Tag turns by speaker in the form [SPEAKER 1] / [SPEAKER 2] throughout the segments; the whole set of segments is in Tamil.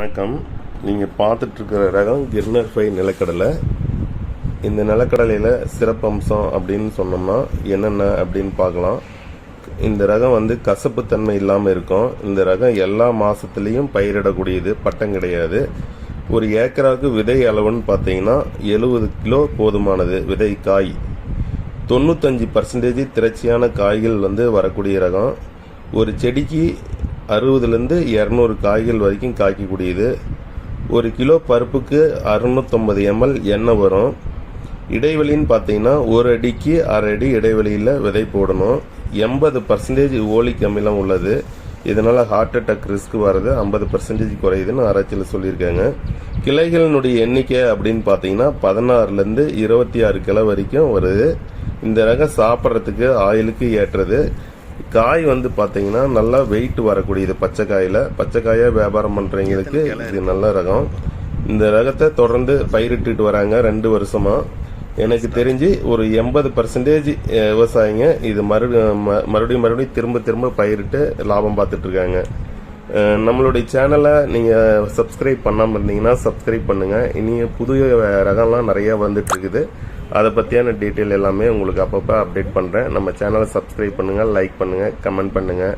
[SPEAKER 1] வணக்கம். நீங்கள் பார்த்துட்ருக்கிற ரகம் கிர்னர் ஃபை நிலக்கடலை. இந்த நிலக்கடலையில் சிறப்பம்சம் அப்படின்னு சொன்னோம்னா என்னென்ன அப்படின்னு பார்க்கலாம். இந்த ரகம் வந்து கசப்புத்தன்மை இல்லாமல் இருக்கும். இந்த ரகம் எல்லா மாதத்துலேயும் பயிரிடக்கூடியது பட்டம் கிடையாது. ஒரு ஏக்கராவுக்கு விதை அளவுன்னு பார்த்தீங்கன்னா எழுபது கிலோ போதுமானது விதை காய். தொண்ணூத்தஞ்சு பர்சன்டேஜ் திரட்சியான காய்கள் வந்து வரக்கூடிய ரகம். ஒரு செடிக்கு அறுபதுலேருந்து இரநூறு காய்கள் வரைக்கும் காய்க்கக்கூடியது. ஒரு கிலோ பருப்புக்கு அறுநூத்தொம்பது எம்எல் எண்ணெய் வரும். இடைவெளின்னு பார்த்தீங்கன்னா ஒரு அடிக்கு அரை அடி இடைவெளியில் விதை போடணும். எண்பது பர்சன்டேஜ் ஓலிக் அமிலம் உள்ளது. இதனால் ஹார்ட் அட்டாக் ரிஸ்க் வர்றது ஐம்பது பர்சன்டேஜ் குறையுதுன்னு ஆராய்ச்சியில் சொல்லியிருக்காங்க. கிளைகளினுடைய எண்ணிக்கை அப்படின்னு பார்த்தீங்கன்னா பதினாறுலேருந்து இருபத்தி ஆறு கிளை வரைக்கும் வருது. இந்த ரகம் சாப்பிட்றதுக்கு ஆயிலுக்கு ஏற்றது. காய் வந்து பார்த்தீங்கன்னா நல்லா வெயிட் வரக்கூடியது. பச்சை காயில். பச்சை காயை வியாபாரம் பண்ணுறவங்களுக்கு இது நல்ல ரகம். இந்த ரகத்தை தொடர்ந்து பயிரிட்டுட்டு வராங்க ரெண்டு வருஷமா. எனக்கு தெரிஞ்சு ஒரு எண்பது பர்சன்டேஜ் விவசாயிங்க இது மறு மறுபடியும் மறுபடியும் திரும்ப திரும்ப பயிரிட்டு லாபம் அஹ் நம்மளுடைய சேனலை நீங்கள் சப்ஸ்கிரைப் பண்ணாமல் இருந்தீங்கன்னா சப்ஸ்கிரைப் பண்ணுங்கள் இனி புது ரகம்லாம் நிறைய வந்துட்டு இருக்குது. அதை பற்றியான டீட்டெயில் எல்லாமே உங்களுக்கு அப்பப்போ அப்டேட் பண்ணுறேன் நம்ம சேனலை சப்ஸ்கிரைப் பண்ணுங்கள் லைக் பண்ணுங்கள் கமெண்ட் பண்ணுங்கள்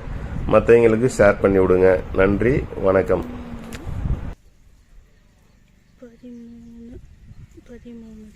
[SPEAKER 1] மற்றவங்களுக்கு ஷேர் பண்ணி விடுங்க. நன்றி வணக்கம். பதிமூணு பதிமூணு